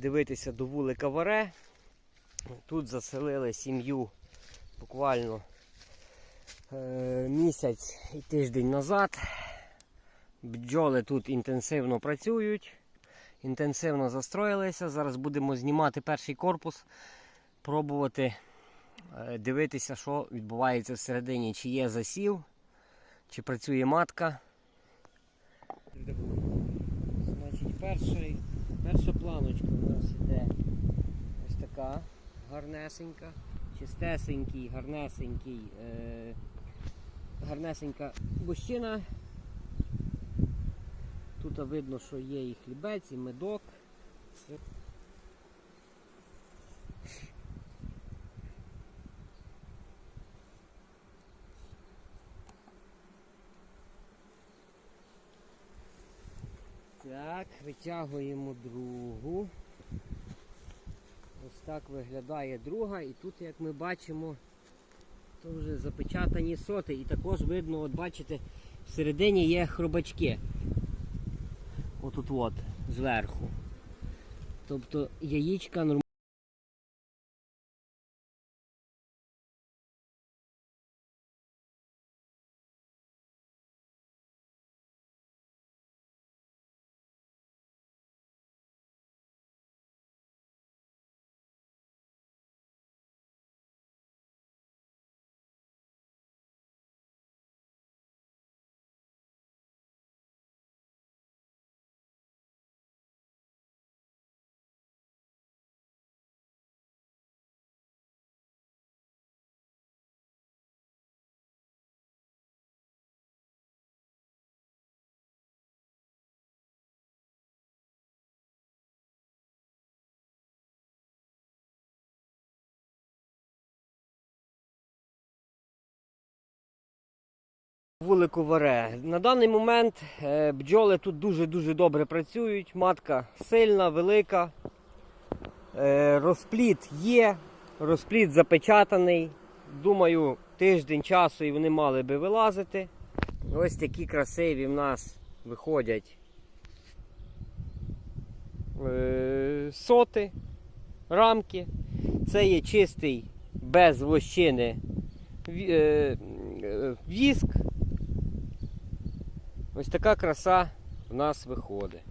дивитися до вулика Варе. Тут заселили сім'ю буквально е, місяць і тиждень назад. Бджоли тут інтенсивно працюють, інтенсивно застроїлися. Зараз будемо знімати перший корпус, пробувати е, дивитися, що відбувається всередині, чи є засів, чи працює матка. Значить, перший, перша планочка у нас іде ось така гарнесенька, чистесенький, гарнесенький, е, гарнесенька бущина. Тут видно, що є і хлібець, і медок. Так, витягуємо другу. Ось так виглядає друга, і тут, як ми бачимо, то вже запечатані соти. І також видно, от бачите, всередині є хробачки. Отут от, зверху. Тобто яєчка нормально. Вулику Варе. На даний момент е, бджоли тут дуже-дуже добре працюють. Матка сильна, велика. Е, Розпліт є, розпліт запечатаний. Думаю, тиждень часу і вони мали би вилазити. Ось такі красиві в нас виходять е, соти, рамки. Це є чистий без вощини ві- віск. Ось така краса в нас виходить.